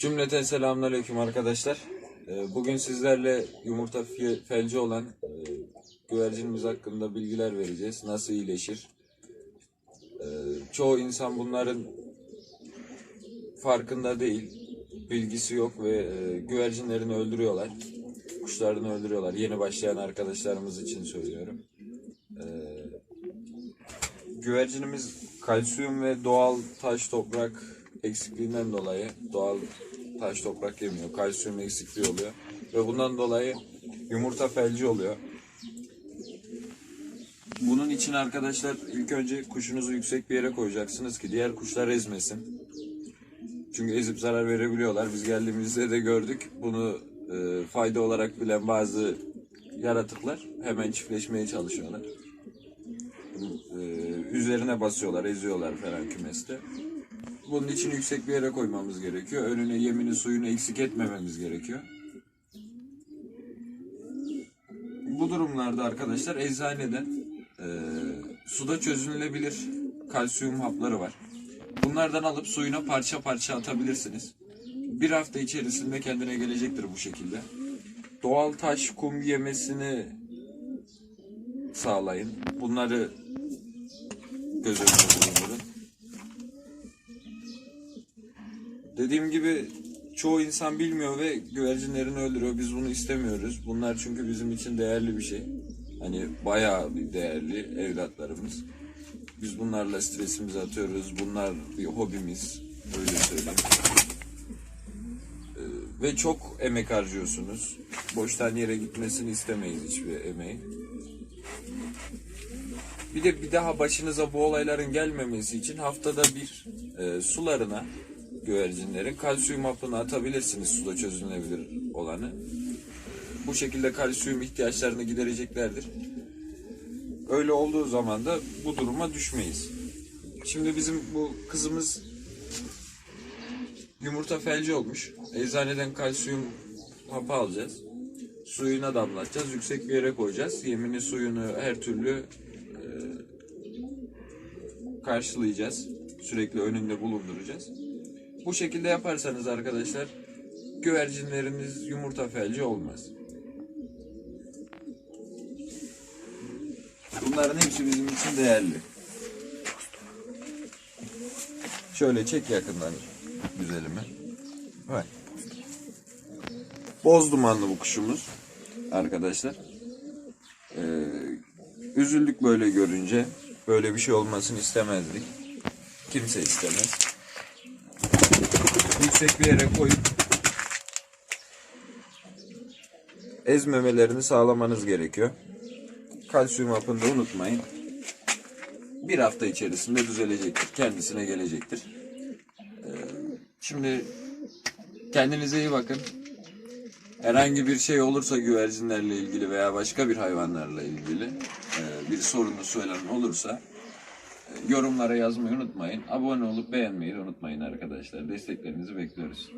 Cümleten selamünaleyküm arkadaşlar. Ee, Bugün sizlerle yumurta fe- felci olan e, güvercinimiz hakkında bilgiler vereceğiz. Nasıl iyileşir? Ee, Çoğu insan bunların farkında değil, bilgisi yok ve e, güvercinlerini öldürüyorlar. Kuşlarını öldürüyorlar. Yeni başlayan arkadaşlarımız için söylüyorum. Ee, Güvercinimiz kalsiyum ve doğal taş toprak eksikliğinden dolayı doğal taş toprak yemiyor. Kalsiyum eksikliği oluyor. Ve bundan dolayı yumurta felci oluyor. Bunun için arkadaşlar ilk önce kuşunuzu yüksek bir yere koyacaksınız ki diğer kuşlar ezmesin. Çünkü ezip zarar verebiliyorlar. Biz geldiğimizde de gördük. Bunu e, fayda olarak bilen bazı yaratıklar hemen çiftleşmeye çalışıyorlar. E, üzerine basıyorlar, eziyorlar falan kümeste. Bunun için yüksek bir yere koymamız gerekiyor. Önüne yemini suyunu eksik etmememiz gerekiyor. Bu durumlarda arkadaşlar eczaneden e, suda çözünülebilir kalsiyum hapları var. Bunlardan alıp suyuna parça parça atabilirsiniz. Bir hafta içerisinde kendine gelecektir bu şekilde. Doğal taş kum yemesini sağlayın. Bunları göz önünde bulundurun. Dediğim gibi çoğu insan bilmiyor ve güvercinlerini öldürüyor. Biz bunu istemiyoruz. Bunlar çünkü bizim için değerli bir şey. Hani bayağı bir değerli evlatlarımız. Biz bunlarla stresimizi atıyoruz. Bunlar bir hobimiz. Öyle söyleyeyim. Ee, Ve çok emek harcıyorsunuz. Boştan yere gitmesini istemeyiz hiçbir emeği. Bir de bir daha başınıza bu olayların gelmemesi için haftada bir e, sularına güvercinlerin kalsiyum hapını atabilirsiniz suda çözünebilir olanı. E, Bu şekilde kalsiyum ihtiyaçlarını gidereceklerdir. Öyle olduğu zaman da bu duruma düşmeyiz. Şimdi bizim bu kızımız yumurta felci olmuş. Eczaneden kalsiyum hapı alacağız. Suyuna damlatacağız. Yüksek bir yere koyacağız. Yemini suyunu her türlü karşılayacağız. Sürekli önünde bulunduracağız. Bu şekilde yaparsanız arkadaşlar güvercinleriniz yumurta felci olmaz. Bunların hepsi bizim için değerli. Şöyle çek yakından güzelime. Evet. Boz dumanlı bu kuşumuz arkadaşlar. Ee, üzüldük böyle görünce. Böyle bir şey olmasını istemezdik. Kimse istemez. Yüksek bir yere koyup ezmemelerini sağlamanız gerekiyor. Kalsiyum hapını da unutmayın. Bir hafta içerisinde düzelecektir. Kendisine gelecektir. Ee, şimdi kendinize iyi bakın. Herhangi bir şey olursa güvercinlerle ilgili veya başka bir hayvanlarla ilgili e, bir sorunu söylenen olursa yorumlara yazmayı unutmayın. Abone olup beğenmeyi unutmayın arkadaşlar. Desteklerinizi bekliyoruz.